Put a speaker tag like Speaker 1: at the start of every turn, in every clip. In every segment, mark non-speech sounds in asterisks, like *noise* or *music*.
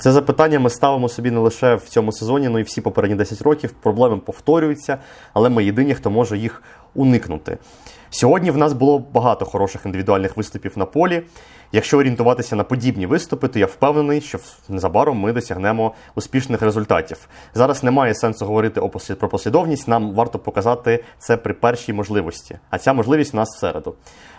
Speaker 1: Це запитання ми ставимо собі не лише в цьому сезоні, але й всі попередні 10 років. Проблеми повторюються, але ми єдині, хто може їх уникнути. Сьогодні в нас було багато хороших індивідуальних виступів на полі. Якщо орієнтуватися на подібні виступи, то я впевнений, що незабаром ми досягнемо успішних результатів. Зараз немає сенсу говорити про послідовність. Нам варто показати це при першій можливості. А ця можливість у нас всереду.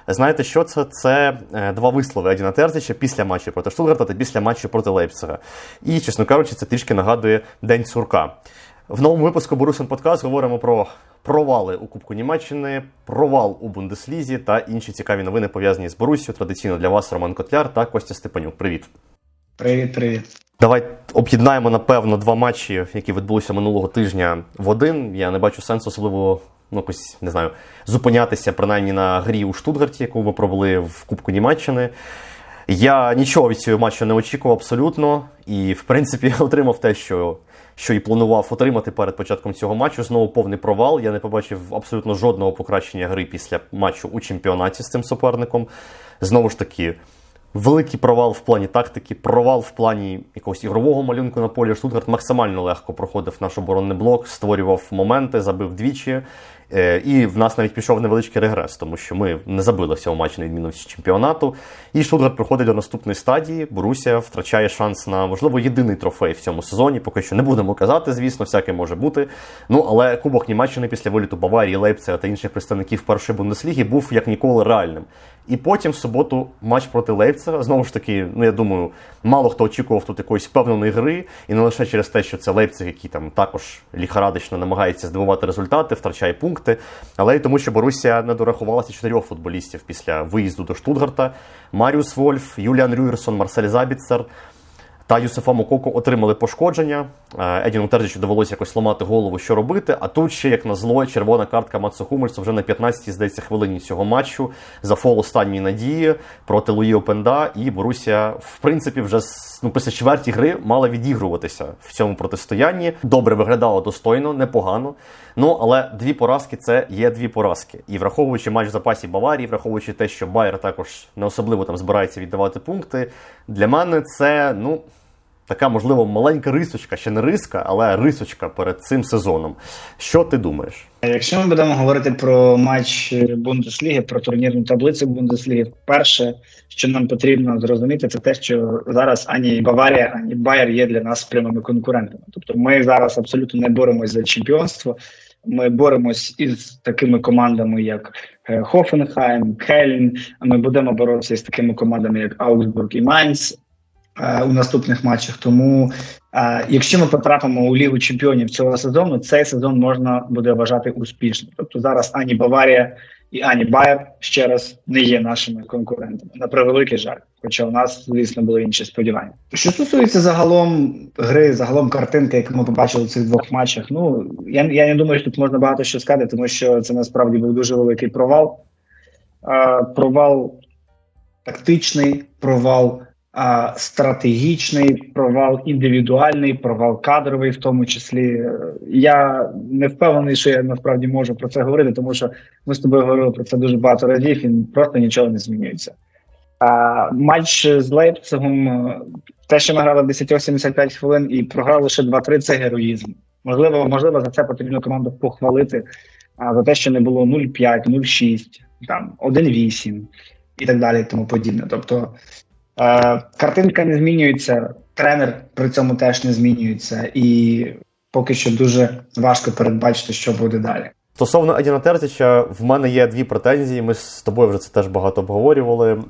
Speaker 1: Знаєте, що це? Це е, два вислови Едіна Терзича після матчу проти Штутгарта та після матчу проти Лейпцига. І, чесно кажучи, це трішки нагадує День Цурка. В новому випуску Борусин Подкаст говоримо про провали у Кубку Німеччини, провал у Бундеслізі та інші цікаві новини пов'язані з Борусією. Традиційно для вас Роман Котляр та Костя Степанюк. Привіт.
Speaker 2: Привіт, привіт.
Speaker 1: Давай об'єднаємо, напевно, два матчі, які відбулися минулого тижня в один. Я не бачу сенсу, особливо ну, якось, не знаю, зупинятися принаймні на грі у Штутгарті, яку ми провели в Кубку Німеччини. Я нічого від цього матчу не очікував абсолютно, і, в принципі, *laughs* отримав те, що, що і планував отримати перед початком цього матчу. Знову повний провал. Я не побачив абсолютно жодного покращення гри після матчу у чемпіонаті з цим суперником. Знову ж таки, Великий провал в плані тактики, провал в плані якогось ігрового малюнку на полі. Штутгарт максимально легко проходив наш оборонний блок, створював моменти, забив двічі. Е, І в нас навіть пішов невеличкий регрес, тому що ми не забили в цьому матчі на відміну від чемпіонату. І Штутгарт проходить до наступної стадії. Борусія втрачає шанс на можливо єдиний трофей в цьому сезоні. Поки що не будемо казати, звісно, всяке може бути. Ну але Кубок Німеччини після виліту Баварії, Лейпцига та інших представників першої бундесліги був як ніколи реальним. І потім в суботу матч проти Лейпцига. Знову ж таки, ну я думаю, мало хто очікував тут якоїсь впевненої гри, і не лише через те, що це Лейпциг, який там також ліхарадично намагається здивувати результати, втрачає пункти, але й тому, що Борусія не дорахувалася чотирьох футболістів після виїзду до Штутгарта: Маріус Вольф, Юліан Рюєрсон, Марсель Забіцер. Та Юсифа Мококо отримали пошкодження. Е, Едіну Терзичу довелося якось ламати голову, що робити. А тут ще, як на зло, червона картка Мацу Хумельсу вже на 15-й, здається, хвилині цього матчу за фол останньої надії проти Луї Опенда. І Борусія, в принципі, вже ну, після чверті гри мала відігруватися в цьому протистоянні. Добре виглядало достойно, непогано. Ну але дві поразки це є дві поразки. І враховуючи матч в запасі Баварії, враховуючи те, що Байер також не особливо там збирається віддавати пункти. Для мене це ну. Така, можливо, маленька рисочка, ще не риска, але рисочка перед цим сезоном. Що ти думаєш?
Speaker 2: Якщо ми будемо говорити про матч Бундесліги, про турнірну таблицю Бундесліги, перше, що нам потрібно зрозуміти, це те, що зараз ані Баварія, ані Байер є для нас прямими конкурентами. Тобто, ми зараз абсолютно не боремось за чемпіонство. Ми боремось із такими командами, як Хофенхайм, Кельн. Ми будемо боротися із такими командами, як Аугсбург і Майнц е, у наступних матчах. Тому, е, якщо ми потрапимо у Лігу чемпіонів цього сезону, цей сезон можна буде вважати успішним. Тобто зараз ані Баварія і ані Байер ще раз не є нашими конкурентами. На превеликий жаль. Хоча у нас, звісно, були інші сподівання. Що стосується загалом гри, загалом картинки, яку ми побачили в цих двох матчах, ну я, я не думаю, що тут можна багато що сказати, тому що це насправді був дуже великий провал. Е, провал тактичний, провал а, стратегічний, провал індивідуальний, провал кадровий, в тому числі. Я не впевнений, що я насправді можу про це говорити, тому що ми з тобою говорили про це дуже багато разів, і просто нічого не змінюється. А, матч з Лейпцигом, е, те, що ми грали 10-75 хвилин і програли лише 2-3, це героїзм. Можливо, можливо, за це потрібно команду похвалити. А за те, що не було 0,5, 0,6, там 1,8 і так далі, тому подібне. Тобто е, картинка не змінюється, тренер при цьому теж не змінюється, і поки що дуже важко передбачити, що буде далі.
Speaker 1: Стосовно Едіна Терзича, в мене є дві претензії. Ми з тобою вже це теж багато обговорювали.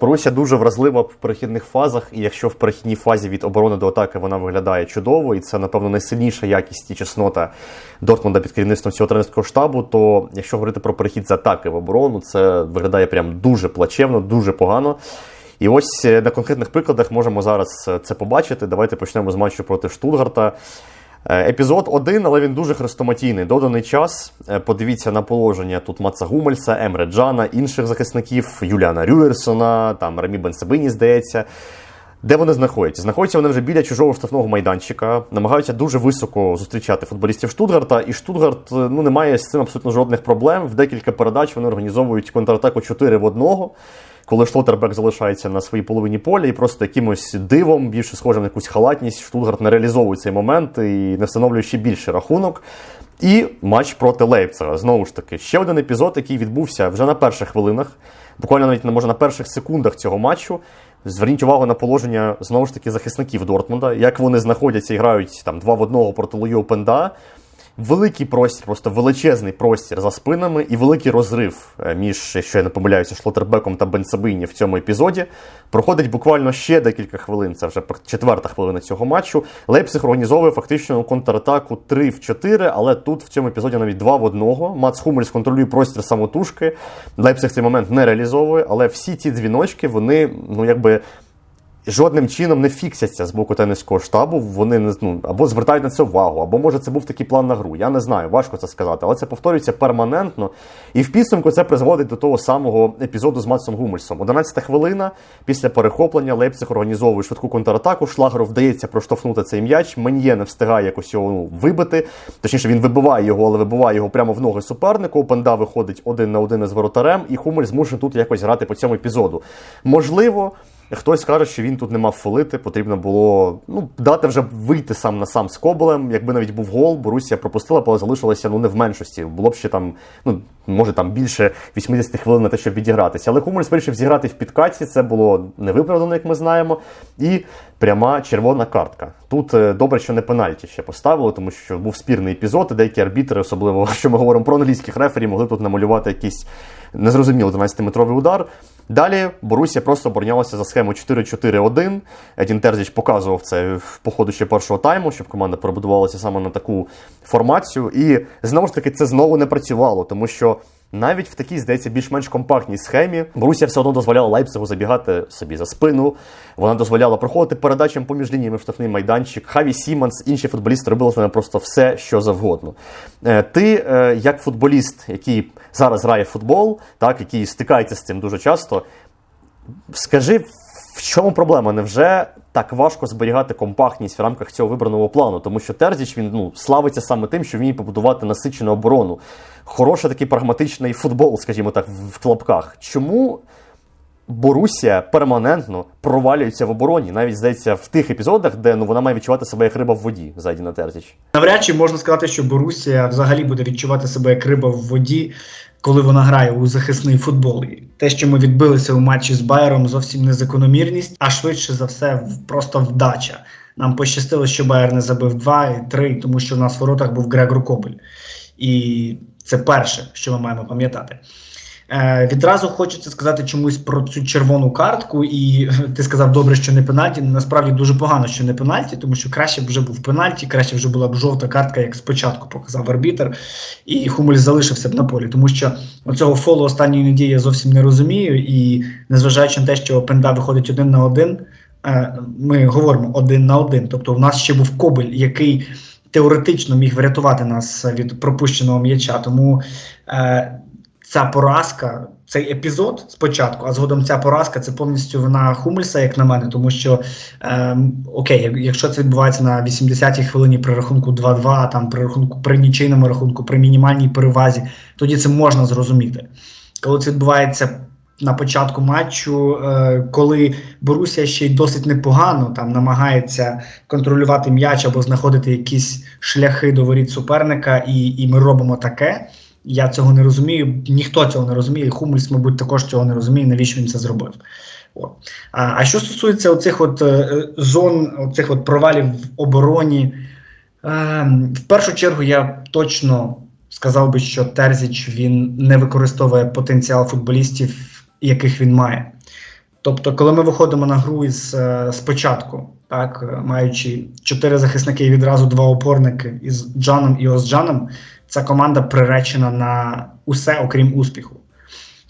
Speaker 1: Борусsia дуже вразлива в перехідних фазах, і якщо в перехідній фазі від оборони до атаки вона виглядає чудово, і це, напевно, найсильніша якість і чеснота Дортмунда під керівництвом цього тренерського штабу, то якщо говорити про перехід з атаки в оборону, це виглядає прям дуже плачевно, дуже погано. І ось е, на конкретних прикладах можемо зараз е, це побачити. Давайте почнемо з матчу проти Штутгарта. Е, Епізод один, але він дуже хрестоматійний. Доданий час. Е, Подивіться на положення тут Маца Гумельса, Емре Джана, інших захисників, Юліана Рюєрсона, там Ремі Бенсебині, здається. Де вони знаходяться? Знаходяться вони вже біля чужого штрафного майданчика, намагаються дуже високо зустрічати футболістів Штутгарта, і Штутгарт е, ну, не має з цим абсолютно жодних проблем. В декілька передач вони організовують контратаку 4 в одного. Коли Шлотербек залишається на своїй половині поля, і просто якимось дивом, більше схожим на якусь халатність, Штутгарт не реалізовує цей момент і не встановлює ще більший рахунок. І матч проти Лейпцига. Знову ж таки, ще один епізод, який відбувся вже на перших хвилинах, буквально навіть може на перших секундах цього матчу. Зверніть увагу на положення знову ж таки захисників Дортмунда, як вони знаходяться і грають там два в одного проти Луї Опенда. Великий простір, просто величезний простір за спинами і великий розрив е, між, якщо я не помиляюся, Шлотербеком та Бенсабині в цьому епізоді. Проходить буквально ще декілька хвилин. Це вже четверта хвилина цього матчу. Лейпциг організовує фактично контратаку 3 в 4, але тут в цьому епізоді навіть 2 в 1. Мац Хумельс контролює простір самотужки. Лейпциг цей момент не реалізовує, але всі ці дзвіночки, вони, ну якби жодним чином не фіксяться з боку тенісського штабу. Вони не ну, або звертають на це увагу, або може це був такий план на гру. Я не знаю, важко це сказати, але це повторюється перманентно. І в підсумку це призводить до того самого епізоду з Матсом Гумельсом. 11 хвилина після перехоплення Лейпциг організовує швидку контратаку. Шлагеру вдається проштовхнути цей м'яч. Мен'є не встигає якось його ну, вибити. Точніше, він вибиває його, але вибиває його прямо в ноги супернику. Пенда виходить один на один із воротарем, і Хумель змушений тут якось грати по цьому епізоду. Можливо. Хтось каже, що він тут не мав фолити, потрібно було ну, дати вже вийти сам на сам з Кобелем. Якби навіть був гол, Борусія пропустила, але залишилася ну, не в меншості. Було б ще там, ну, може там більше 80 хвилин на те, щоб відігратися. Але Хумельс вирішив зіграти в підкаті, це було невиправдано, як ми знаємо. І пряма червона картка. Тут е, добре, що не пенальті ще поставили, тому що був спірний епізод, і деякі арбітри, особливо *laughs* що ми говоримо про англійських рефері, могли тут намалювати якийсь незрозумілий 12-метровий удар. Далі Борусія просто оборонялася за схему 4-4-1. Едін Терзіч показував це по ходу ще першого тайму, щоб команда перебудувалася саме на таку формацію. І знову ж таки це знову не працювало, тому що навіть в такій, здається, більш-менш компактній схемі Борусія все одно дозволяла Лайпцигу забігати собі за спину. Вона дозволяла проходити передачам поміж лініями в штрафний майданчик. Хаві Сіманс, інші футболісти робили ними просто все, що завгодно. Е, Ти, е, як футболіст, який зараз грає в футбол, так, який стикається з цим дуже часто, скажи, в чому проблема? Невже так важко зберігати компактність в рамках цього вибраного плану? Тому що Терзіч він ну, славиться саме тим, що вміє побудувати насичену оборону. Хороший такий прагматичний футбол, скажімо так, в клапках. Чому Борусія перманентно провалюється в обороні? Навіть здається, в тих епізодах, де ну, вона має відчувати себе як риба в воді ззаді на Терзіч.
Speaker 2: Навряд чи можна сказати, що Борусія взагалі буде відчувати себе як риба в воді, коли вона грає у захисний футбол. І те, що ми відбилися у матчі з Байером, зовсім не закономірність, а швидше за все, просто вдача. Нам пощастило, що Байер не забив 2 і 3, тому що в нас в воротах був Грегор Кобель. І це перше, що ми маємо пам'ятати. Е, відразу хочеться сказати чомусь про цю червону картку, і *laughs* ти сказав добре, що не пенальті. Насправді дуже погано, що не пенальті, тому що краще б вже був пенальті, краще вже була б жовта картка, як спочатку показав арбітер, і Хумель залишився б на полі, тому що оцього фолу останньої неділі я зовсім не розумію. І незважаючи на те, що Пенда виходить один на один, е, ми говоримо один на один. Тобто, у нас ще був Кобель, який теоретично міг врятувати нас від пропущеного м'яча. Тому е, ця поразка, цей епізод спочатку, а згодом ця поразка це повністю вина Хумельса, як на мене, тому що ем, окей, якщо це відбувається на 80-й хвилині при рахунку 2-2, там при рахунку при нічийному рахунку, при мінімальній перевазі, тоді це можна зрозуміти. Коли це відбувається на початку матчу, е, коли Борусія ще й досить непогано там намагається контролювати м'яч або знаходити якісь шляхи до воріт суперника, і, і ми робимо таке. Я цього не розумію, ніхто цього не розуміє. Хумельс, мабуть, також цього не розуміє, навіщо він це зробив. От. А, а що стосується оцих от е, зон, оцих от провалів в обороні, е, в першу чергу я точно сказав би, що Терзіч він не використовує потенціал футболістів, яких він має. Тобто, коли ми виходимо на гру із е, спочатку, так, е, маючи чотири захисники і відразу два опорники із Джаном і Озджаном, ця команда приречена на усе, окрім успіху.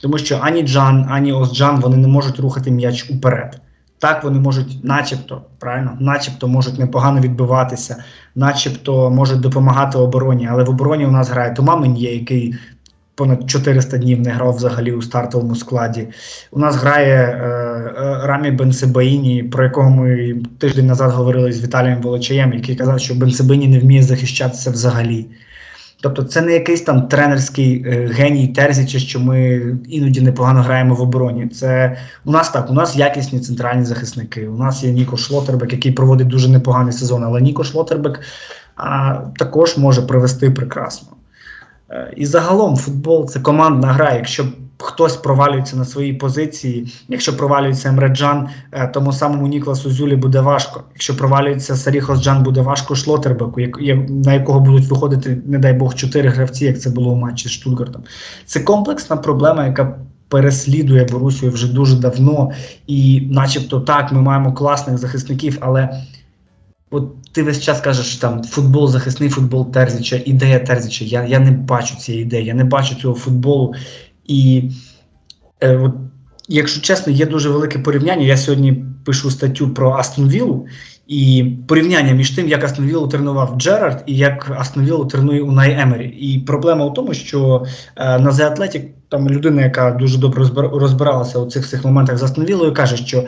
Speaker 2: Тому що ані Джан, ані Озджан вони не можуть рухати м'яч уперед. Так, вони можуть, начебто, правильно, начебто можуть непогано відбиватися, начебто можуть допомагати обороні. Але в обороні у нас грає Тома Мен'є, який понад 400 днів не грав взагалі у стартовому складі. У нас грає е, е, Рамі Бенсебаїні, про якого ми тиждень назад говорили з Віталієм Волочаєм, який казав, що Бенсебаїні не вміє захищатися взагалі. Тобто, це не якийсь там тренерський е, геній Терзіча, що ми іноді непогано граємо в обороні. Це у нас так, у нас якісні центральні захисники. У нас є Ніко Шлотербек, який проводить дуже непоганий сезон, але Ніко Шлотербек а, також може провести прекрасно. Е, І загалом футбол це командна гра. Якщо хтось провалюється на своїй позиції, якщо провалюється Емреджан, е, тому самому Нікласу Зюлі буде важко. Якщо провалюється Саріхос Джан, буде важко Шлотербеку, на якого будуть виходити, не дай Бог, чотири гравці, як це було у матчі з Штутгартом. Це комплексна проблема, яка переслідує Борусію вже дуже давно. І, начебто, так, ми маємо класних захисників, але. От ти весь час кажеш, там футбол, захисний футбол Терзіча, ідея Терзіча. Я, я не бачу цієї ідеї, я не бачу цього футболу. І е, от, якщо чесно, є дуже велике порівняння. Я сьогодні пишу статтю про Астон Віллу, і порівняння між тим, як Астон Віллу тренував Джерард і як Астон Віллу тренує Унай Емері. І проблема у тому, що е, на The Athletic, там людина, яка дуже добре розбиралася у цих всіх моментах з Астон Віллою, каже, що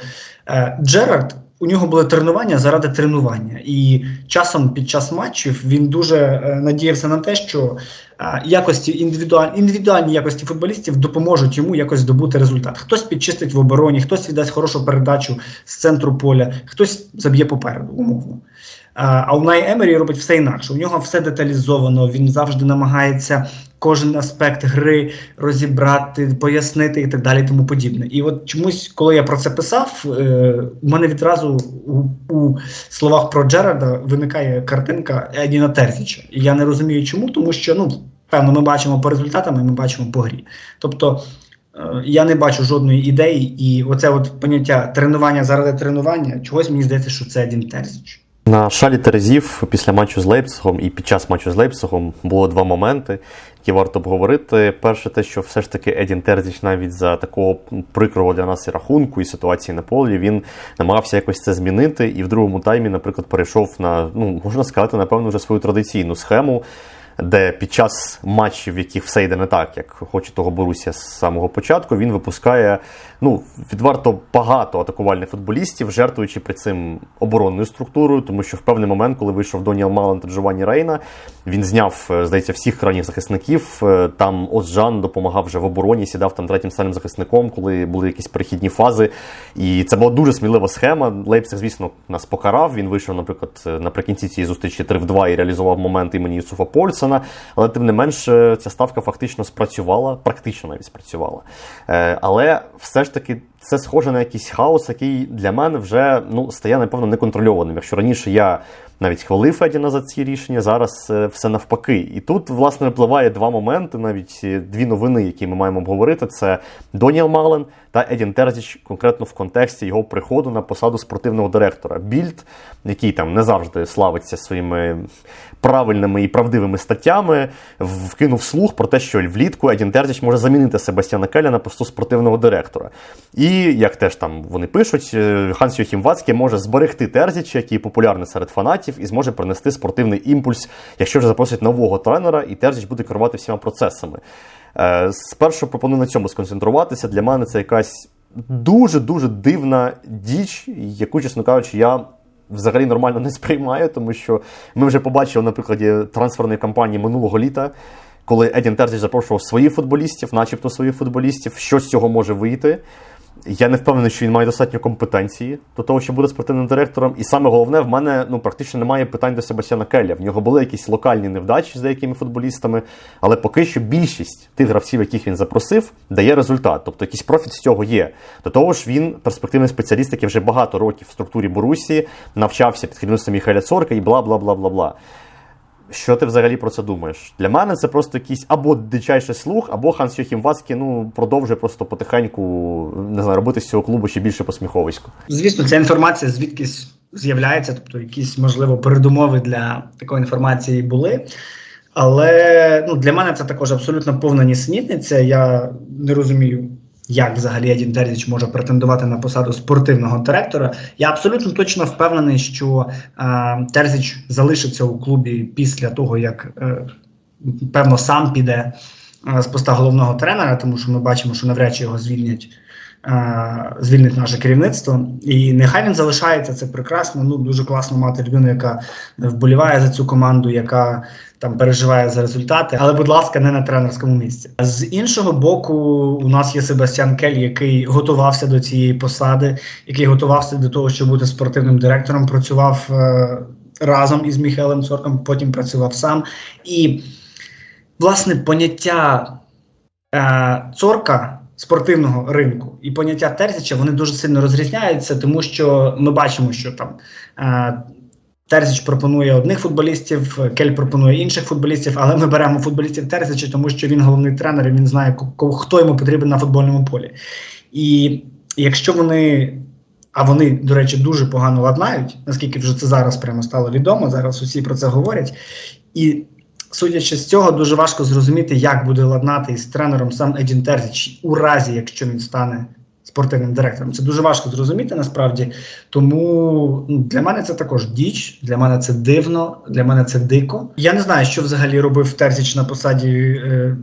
Speaker 2: е, Джерард. У нього були тренування заради тренування, і часом під час матчів він дуже е, надіявся на те, що е, якості індивідуаль, індивідуальні якості футболістів допоможуть йому якось здобути результат. Хтось підчистить в обороні, хтось віддасть хорошу передачу з центру поля, хтось заб'є попереду, умовно. А Унай Емері робить все інакше. У нього все деталізовано. Він завжди намагається кожен аспект гри розібрати, пояснити і так далі, тому подібне. І от чомусь, коли я про це писав, е, у мене відразу у, у словах про Джерарда виникає картинка Едіна Терзіча. І я не розумію, чому, тому що ну. Певно, ми бачимо по результатам, і ми бачимо по грі. Тобто е, я не бачу жодної ідеї, і оце от поняття тренування заради тренування, чогось мені здається, що це Едін Терзіч.
Speaker 1: На шалі Терезів після матчу з Лейпцигом і під час матчу з Лейпцигом було два моменти, які варто обговорити. Перше, те, що все ж таки Едін Терзіч навіть за такого прикрого для нас і рахунку і ситуації на полі він намагався якось це змінити. І в другому таймі, наприклад, перейшов на ну можна сказати, напевно, вже свою традиційну схему. Де під час матчів, в яких все йде не так, як хоче того Борусія з самого початку, він випускає ну відверто багато атакувальних футболістів, жертвуючи при цим оборонною структурою, тому що в певний момент, коли вийшов Доніел Мален та Джованні Рейна, він зняв, е, здається, всіх крайніх захисників. Е, Там Озжан допомагав вже в обороні, сідав там третім сальним захисником, коли були якісь перехідні фази. І це була дуже смілива схема. Лейпциг, звісно, нас покарав. Він вийшов, наприклад, е, наприкінці цієї зустрічі 3 в 2 і реалізував момент імені Юсуфа Польсона. Але тим не менш, ця ставка фактично спрацювала, практично навіть спрацювала. Але все ж таки це схоже на якийсь хаос, який для мене вже ну, стає, напевно, неконтрольованим. Якщо раніше я навіть хвалив Федіна за ці рішення, зараз е, все навпаки. І тут, власне, впливає два моменти, навіть е, дві новини, які ми маємо обговорити: це Доніел Мален та Едін Терзіч, конкретно в контексті його приходу на посаду спортивного директора. Більд, який там не завжди славиться своїми правильними і правдивими статтями, вкинув слух про те, що влітку Едін Терзіч може замінити Себастьяна Келя на посту спортивного директора. І як теж там вони пишуть, е, Ханс Йохім Вацьке може зберегти Терзіча, який популярний серед фанатів, і зможе принести спортивний імпульс, якщо вже запросять нового тренера, і Терзіч буде керувати всіма процесами. Е, Спершу пропоную на цьому сконцентруватися. Для мене це якась дуже дуже дивна діч, яку, чесно кажучи, я. Взагалі нормально не сприймаю, тому що ми вже побачили на прикладі трансферної кампанії минулого літа, коли Едін Терзіч запрошував своїх футболістів, начебто своїх футболістів, що з цього може вийти. Я не впевнений, що він має достатньо компетенції до того, щоб бути спортивним директором. І саме головне, в мене ну практично немає питань до Себастьяна Келля. В нього були якісь локальні невдачі з деякими футболістами, але поки що більшість тих гравців, яких він запросив, дає результат. Тобто якийсь профіт з цього є. До того ж, він перспективний спеціаліст, який вже багато років в структурі Борусії, навчався під керівництвом Міхайля Цорка і бла бла бла бла бла. Що ти взагалі про це думаєш? Для мене це просто якийсь або дичайший слух, або Ханс Йохім Вацький ну, продовжує просто потихеньку не знаю, робити з цього клубу ще більше посміховисько.
Speaker 2: Звісно, ця інформація звідкись з'являється, тобто якісь, можливо, передумови для такої інформації були. Але ну, для мене це також абсолютно повна нісенітниця. Я не розумію, як взагалі Едін Терзіч може претендувати на посаду спортивного директора. Я абсолютно точно впевнений, що е, Терзіч залишиться у клубі після того, як е, певно сам піде е, з поста головного тренера, тому що ми бачимо, що навряд чи його звільнять е, звільнить наше керівництво. І нехай він залишається це прекрасно. Ну дуже класно мати людину, яка вболіває за цю команду, яка там переживає за результати, але, будь ласка, не на тренерському місці. З іншого боку, у нас є Себастьян Кель, який готувався до цієї посади, який готувався до того, щоб бути спортивним директором. Працював е, разом із Міхаелем Цорком, потім працював сам. І власне поняття е, цорка спортивного ринку і поняття Терзіча вони дуже сильно розрізняються, тому що ми бачимо, що там. Терзіч пропонує одних футболістів, Кель пропонує інших футболістів, але ми беремо футболістів Терзича, тому що він головний тренер, і він знає, хто йому потрібен на футбольному полі. І якщо вони, а вони, до речі, дуже погано ладнають, наскільки вже це зараз прямо стало відомо, зараз усі про це говорять. І судячи з цього, дуже важко зрозуміти, як буде ладнати із тренером сам Едін Терзіч у разі, якщо він стане спортивним директором. Це дуже важко зрозуміти насправді. Тому ну, для мене це також діч, для мене це дивно, для мене це дико. Я не знаю, що взагалі робив Терзіч на посаді. Е,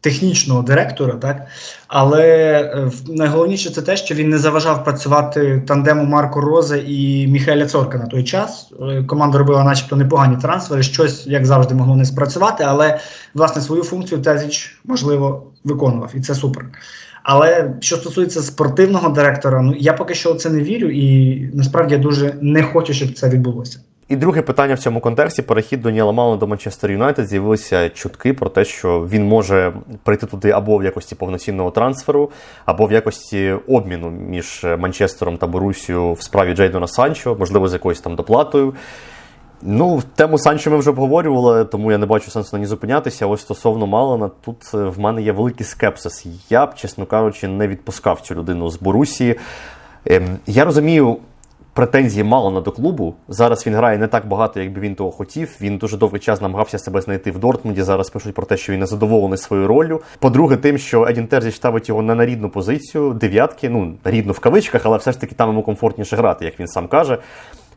Speaker 2: Технічного директора, так але е, найголовніше це те, що він не заважав працювати тандему Марко Розе і Міхаеля Цорка на той час. Е, Команда робила, начебто, непогані трансфери, щось як завжди могло не спрацювати, але власне свою функцію Терзіч можливо виконував, і це супер. Але що стосується спортивного директора, ну я поки що це не вірю, і насправді я дуже не хочу, щоб це відбулося.
Speaker 1: І друге питання в цьому контексті: перехід Доніела Малона до Манчестер Юнайтед з'явилися чутки про те, що він може прийти туди або в якості повноцінного трансферу, або в якості обміну між Манчестером та Борусією в справі Джейдона Санчо, можливо, з якоюсь там доплатою. Ну, тему Санчо ми вже обговорювали, тому я не бачу сенсу на ній зупинятися. Ось стосовно Малана, тут е, в мене є великий скепсис. Я б, чесно кажучи, не відпускав цю людину з Борусії. Ем, я розумію претензії Малана до клубу. Зараз він грає не так багато, як би він того хотів. Він дуже довгий час намагався себе знайти в Дортмунді. Зараз пишуть про те, що він не задоволений своєю роллю. По-друге, тим, що Едін Терзіч ставить його не на рідну позицію, дев'ятки, ну рідну в кавичках, але все ж таки там йому комфортніше грати, як він сам каже.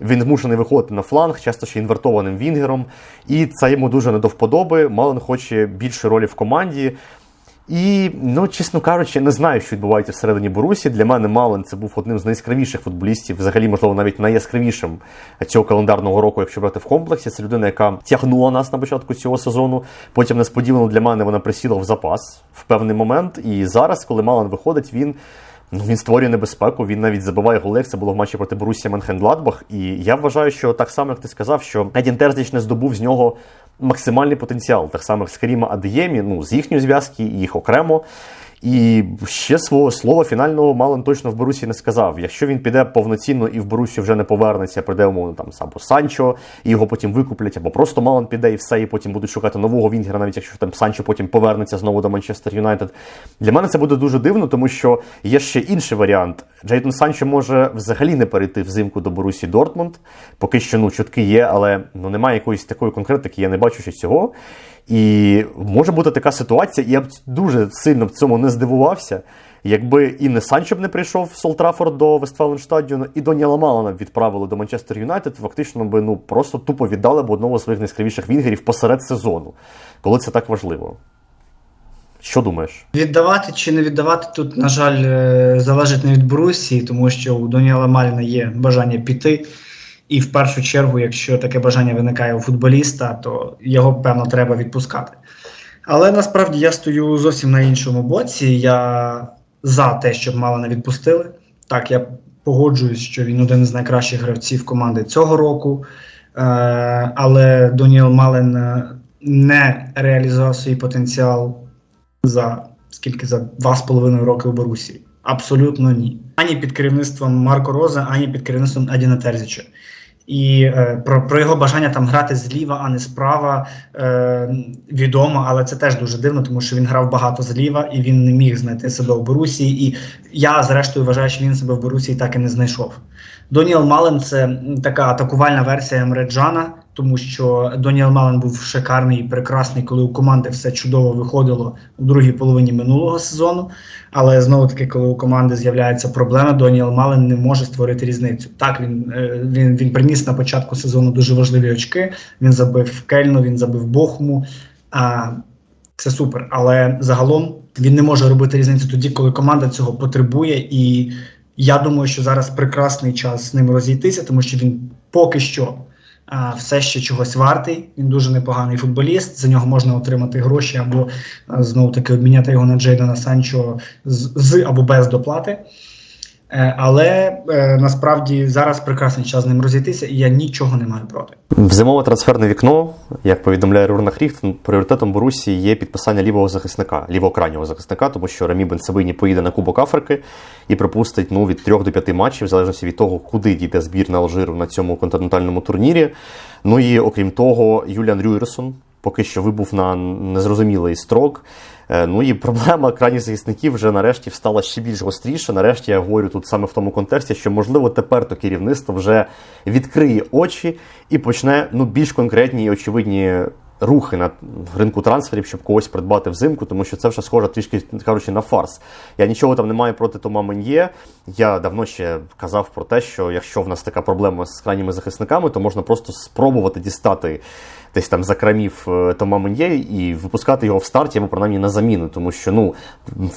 Speaker 1: Він змушений виходити на фланг, часто ще інвертованим вінгером, і це йому дуже не до вподоби. Малин хоче більше ролі в команді. І, ну, чесно кажучи, я не знаю, що відбувається всередині Борусі. Для мене Малин це був одним з найяскравіших футболістів, взагалі, можливо, навіть найяскравішим цього календарного року, якщо брати в комплексі. Це людина, яка тягнула нас на початку цього сезону. Потім несподівано для мене вона присіла в запас в певний момент. І зараз, коли Малин виходить, він. Ну, він створює небезпеку, він навіть забиває голи, як це було в матчі проти Борусія Менхенгладбах. І я вважаю, що так само, як ти сказав, що Едін Терзіч не здобув з нього максимальний потенціал, так само як з Каріма Адеємі, ну, з їхньої зв'язки, і їх окремо. І ще свого слова фінального Малин точно в Борусі не сказав. Якщо він піде повноцінно і в Борусі вже не повернеться, прийде умовно там або Санчо, і його потім викуплять, або просто Малин піде і все, і потім будуть шукати нового Вінгера, навіть якщо там Санчо потім повернеться знову до Манчестер Юнайтед. Для мене це буде дуже дивно, тому що є ще інший варіант. Джейдон Санчо може взагалі не перейти взимку до Борусі Дортмунд. Поки що ну, чутки є, але ну, немає якоїсь такої конкретики, я не бачу ще цього. І може бути така ситуація, і я б дуже сильно в цьому не здивувався, якби і не Санчо б не прийшов в Солтрафорд до Вестфаленштадіону, і Доніела Малана відправили до Манчестер Юнайтед, фактично би ну просто тупо віддали б одного з своїх найскравіших вінгерів посеред сезону, коли це так важливо. Що думаєш?
Speaker 2: Віддавати чи не віддавати тут, на жаль, е, залежить не від Борусії, тому що у Доніела Маліна є бажання піти. І в першу чергу, якщо таке бажання виникає у футболіста, то його певно треба відпускати. Але насправді я стою зовсім на іншому боці. Я за те, щоб Малина відпустили. Так, я погоджуюсь, що він один з найкращих гравців команди цього року. Е, але Доніел Малин е, не реалізував свій потенціал за скільки за два з половиною роки у Борусі. Абсолютно ні. Ані під керівництвом Марко Роза, ані під керівництвом Едіна Терзіча. І е, про, про його бажання там грати зліва, а не справа е, відомо, але це теж дуже дивно, тому що він грав багато зліва і він не міг знайти себе в Борусі. І я, зрештою, вважаю, що він себе в Борусі так і не знайшов. Доніел Мален це така атакувальна версія Мреджана, тому що Доніел Мален був шикарний і прекрасний, коли у команди все чудово виходило у другій половині минулого сезону. Але знову таки, коли у команди з'являються проблеми, Доніел Мален не може створити різницю. Так, він, е, він, він приніс на початку сезону дуже важливі очки. Він забив Кельну, він забив Бохму. А, це супер. Але загалом Він не може робити різницю тоді, коли команда цього потребує. І я думаю, що зараз прекрасний час з ним розійтися, тому що він поки що а, все ще чогось вартий. Він дуже непоганий футболіст. За нього можна отримати гроші або знову таки обміняти його на Джейдена Санчо з, з або без доплати. Е, Але е, насправді зараз прекрасний час з ним розійтися, і я нічого не маю проти.
Speaker 1: В зимове трансферне вікно, як повідомляє Рурнах Ріхт, пріоритетом Борусі є підписання лівого захисника, лівокрайнього захисника, тому що Рамі Бенсевині поїде на Кубок Африки і припустить ну, від 3 до 5 матчів, в залежності від того, куди дійде збірна Алжиру на цьому континентальному турнірі. Ну і окрім того, Юліан Рюєрсон поки що вибув на незрозумілий строк. Е, Ну і проблема крайніх захисників вже нарешті стала ще більш гостріша. Нарешті я говорю тут саме в тому контексті, що можливо тепер то керівництво вже відкриє очі і почне ну більш конкретні і очевидні. Рухи на ринку трансферів, щоб когось придбати взимку, тому що це вже схоже трішки кажучи на фарс. Я нічого там не маю проти Тома Мен'є. Я давно ще казав про те, що якщо в нас така проблема з крайніми захисниками, то можна просто спробувати дістати десь там закрамів е, Тома Мен'є і випускати його в старті або принаймні на заміну, тому що ну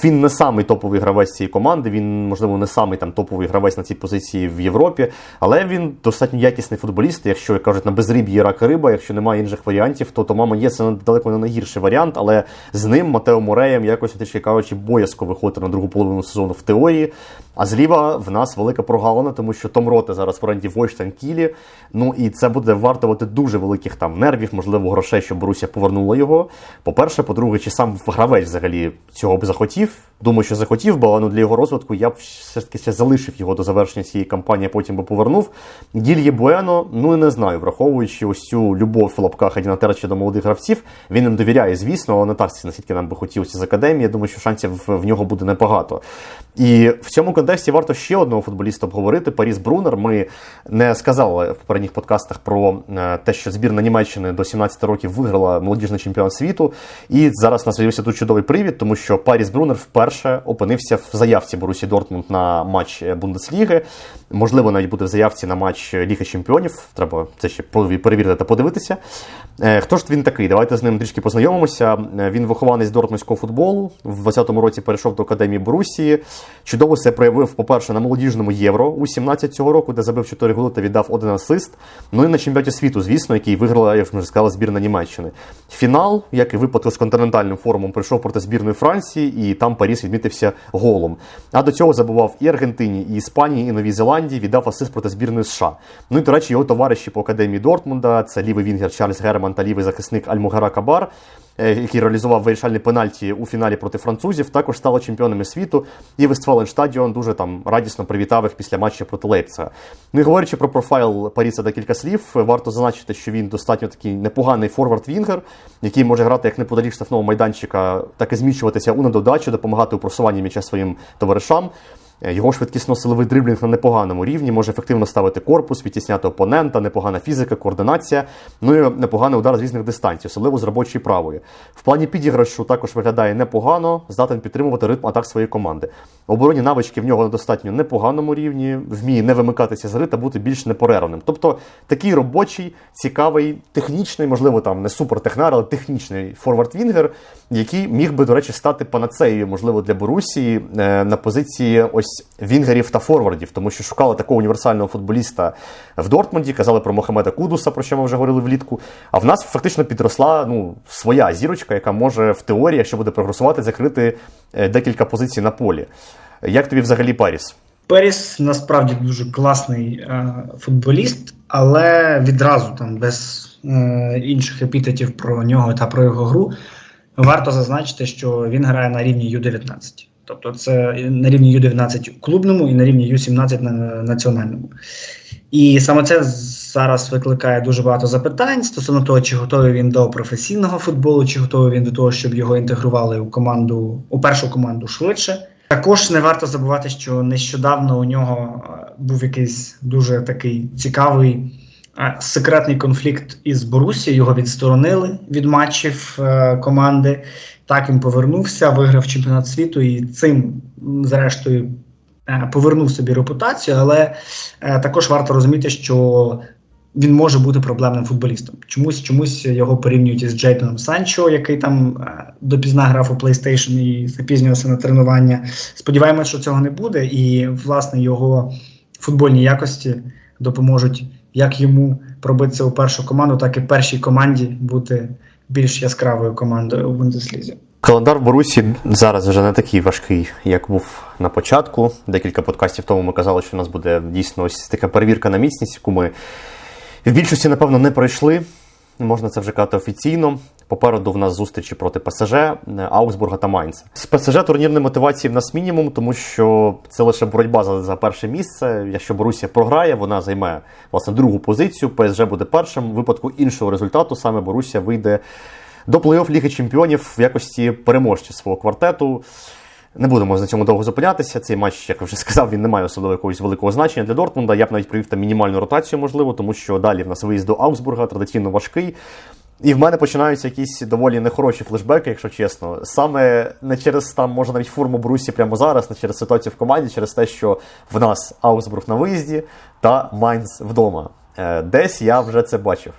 Speaker 1: він не самий топовий гравець цієї команди. Він можливо не самий там топовий гравець на цій позиції в Європі, але він достатньо якісний футболіст. Якщо як кажуть на безриб'ї рака риба, якщо немає інших варіантів, то Тома Мен'є це далеко не найгірший варіант. Але з ним Матео Мореєм якось трішки кажучи, боязко виходити на другу половину сезону в теорії. А зліва в нас велика прогалина, тому що Том Роте зараз в оренді Войштан Кілі. Ну і це буде вартувати дуже великих там нервів, можливо, грошей, щоб Борусія повернула його. По-перше, по-друге, чи сам гравець взагалі цього б захотів. Думаю, що захотів але ну, для його розвитку я б все ж таки ще залишив його до завершення цієї кампанії, а потім би повернув. Гільє Буено, ну і не знаю, враховуючи ось цю любов в лапках Адіна Терча до молодих гравців, він їм довіряє, звісно, але не так наскільки нам би хотілося з академії. Я думаю, що шансів в нього буде небагато. І в цьому контексті варто ще одного футболіста обговорити. Паріс Брунер. Ми не сказали в попередніх подкастах про е, те, що збірна Німеччини до 17 років виграла молодіжний чемпіонат світу. І зараз нас з'явився тут чудовий привід, тому що Паріс Брунер вперше опинився в заявці Борусі Дортмунд на матч Бундесліги. Можливо, навіть буде в заявці на матч Ліги Чемпіонів. Треба це ще перевірити та подивитися. Е, Хто ж він такий? Давайте з ним трішки познайомимося. Е, Він вихованець дортмундського футболу. В 20-му році перейшов до академії Борусії. Чудово себе проявив, по-перше, на молодіжному євро у 17 цього року, де забив 4 голи та віддав один асист. Ну і на чемпіонаті світу, звісно, який виграла, як вже сказала, збірна Німеччини. Фінал, як і випадку з континентальним форумом, прийшов проти збірної Франції, і там Паріс відмітився голом. А до цього забував і Аргентині, і Іспанії, і Новій Зеландії, віддав асист проти збірної США. Ну і до речі, його товариші по академії Дортмунда це лівий вінгер Чарльз Герман та лівий захисник Альмугара Кабар. Е, Який реалізував вирішальний пенальті у фіналі проти французів, також стали чемпіонами світу. І Вестфаленштадіон дуже там радісно привітав їх після матчу проти Лейпцига. Ну і говорячи про профайл Паріса декілька слів, варто зазначити, що він достатньо такий непоганий форвард-вінгер, який може грати як неподалік штрафного майданчика, так і зміщуватися у недодачу, допомагати у просуванні м'яча своїм товаришам. Е, Його швидкісно-силовий дриблінг на непоганому рівні, може ефективно ставити корпус, відтісняти опонента, непогана фізика, координація, ну і непоганий удар з різних дистанцій, особливо з робочої правої. В плані підіграшу також виглядає непогано, здатен підтримувати ритм атак своєї команди. Оборонні навички в нього на достатньо непоганому рівні, вміє не вимикатися з гри та бути більш непорервним. Тобто такий робочий, цікавий, технічний, можливо, там не супертехнар, але технічний форвард-вінгер, який міг би, до речі, стати панацеєю, можливо, для Борусії е, на позиції ось вінгерів та форвардів, тому що шукали такого універсального футболіста в Дортмунді, казали про Мохамеда Кудуса, про що ми вже говорили влітку. А в нас фактично підросла ну, своя зірочка, яка може в теорії, якщо буде прогресувати, закрити е, декілька позицій на полі. Як тобі взагалі Паріс?
Speaker 2: Періс насправді дуже класний е, футболіст, але відразу там без е, інших епітетів про нього та про його гру варто зазначити, що він грає на рівні Ю-19. Тобто це на рівні Ю-19 клубному і на рівні Ю-17 на національному. І саме це зараз викликає дуже багато запитань стосовно того, чи готовий він до професійного футболу, чи готовий він до того, щоб його інтегрували у команду у першу команду швидше. Також не варто забувати, що нещодавно у нього е, був якийсь дуже такий цікавий е, секретний конфлікт із Борусією. Його відсторонили від матчів е, команди. Так він повернувся, виграв чемпіонат світу і цим, зрештою, е, повернув собі репутацію. Але е, також варто розуміти, що він може бути проблемним футболістом. Чомусь чомусь його порівнюють із Джейдоном Санчо, який там е, допізна грав у PlayStation і запізнювався на тренування. Сподіваємось, що цього не буде, і власне його футбольні якості допоможуть як йому пробитися у першу команду, так і першій команді бути більш яскравою командою у Бундеслізі.
Speaker 1: Календар в Борусі зараз вже не такий важкий, як був на початку. Декілька подкастів тому ми казали, що у нас буде дійсно ось така перевірка на міцність, яку ми в більшості, напевно, не пройшли. Можна це вже казати офіційно. Попереду в нас зустрічі проти ПСЖ, Аугсбурга та Майнца. З ПСЖ турнірної мотивації в нас мінімум, тому що це лише боротьба за, за перше місце. Якщо Борусія програє, вона займе власне другу позицію. ПСЖ буде першим. В випадку іншого результату саме Борусія вийде до плей-офф Ліги Чемпіонів в якості переможця свого квартету. Не будемо на цьому довго зупинятися. Цей матч, як я вже сказав, він не має особливо якогось великого значення для Дортмунда. Я б навіть провів там мінімальну ротацію, можливо, тому що далі в нас виїзд до Аугсбурга традиційно важкий. І в мене починаються якісь доволі нехороші флешбеки, якщо чесно. Саме не через там, може навіть форму Брусі прямо зараз, не через ситуацію в команді, через те, що в нас Аугсбург на виїзді та Майнц вдома. Е, Десь я вже це бачив.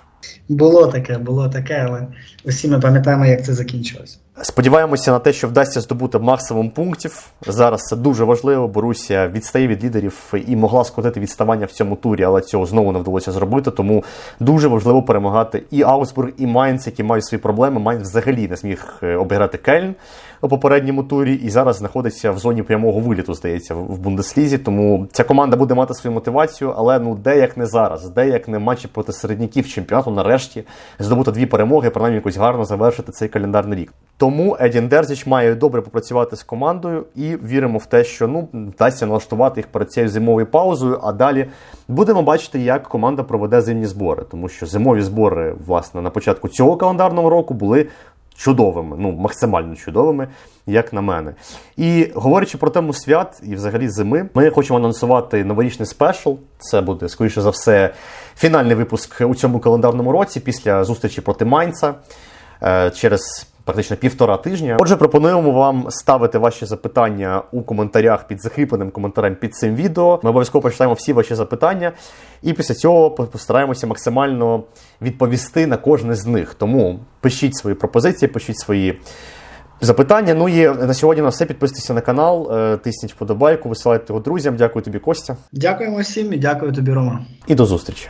Speaker 2: Було таке, було таке, але усі ми пам'ятаємо, як це закінчилось.
Speaker 1: Сподіваємося на те, що вдасться здобути максимум пунктів. Зараз це дуже важливо. Борусія відстає від лідерів і могла скотити відставання в цьому турі, але цього знову не вдалося зробити. Тому дуже важливо перемагати і Аусбург, і Майнц, які мають свої проблеми. Майнц взагалі не зміг е, обіграти Кельн у попередньому турі і зараз знаходиться в зоні прямого виліту, здається, в Бундеслізі. Тому ця команда буде мати свою мотивацію, але ну де як не зараз, де як не матчі проти середняків чемпіонату, нарешті здобути дві перемоги, принаймні якось гарно завершити цей календарний рік. Тому Едін Дерзіч має добре попрацювати з командою і віримо в те, що ну вдасться налаштувати їх перед цією зимовою паузою. А далі будемо бачити, як команда проведе зимні збори, тому що зимові збори, власне, на початку цього календарного року були чудовими, ну максимально чудовими, як на мене. І говорячи про тему свят і взагалі зими, ми хочемо анонсувати новорічний спешл. Це буде скоріше за все фінальний випуск у цьому календарному році після зустрічі проти Майнца е, через. Практично півтора тижня. Отже, пропонуємо вам ставити ваші запитання у коментарях під закріпленим коментарем під цим відео. Ми обов'язково почитаємо всі ваші запитання, і після цього постараємося максимально відповісти на кожне з них. Тому пишіть свої пропозиції, пишіть свої запитання. Ну і на сьогодні на все. Підписуйтесь на канал, е, тисніть вподобайку, висилайте його друзям. Дякую тобі, Костя,
Speaker 2: Дякуємо всім і дякую тобі, Рома.
Speaker 1: і до зустрічі.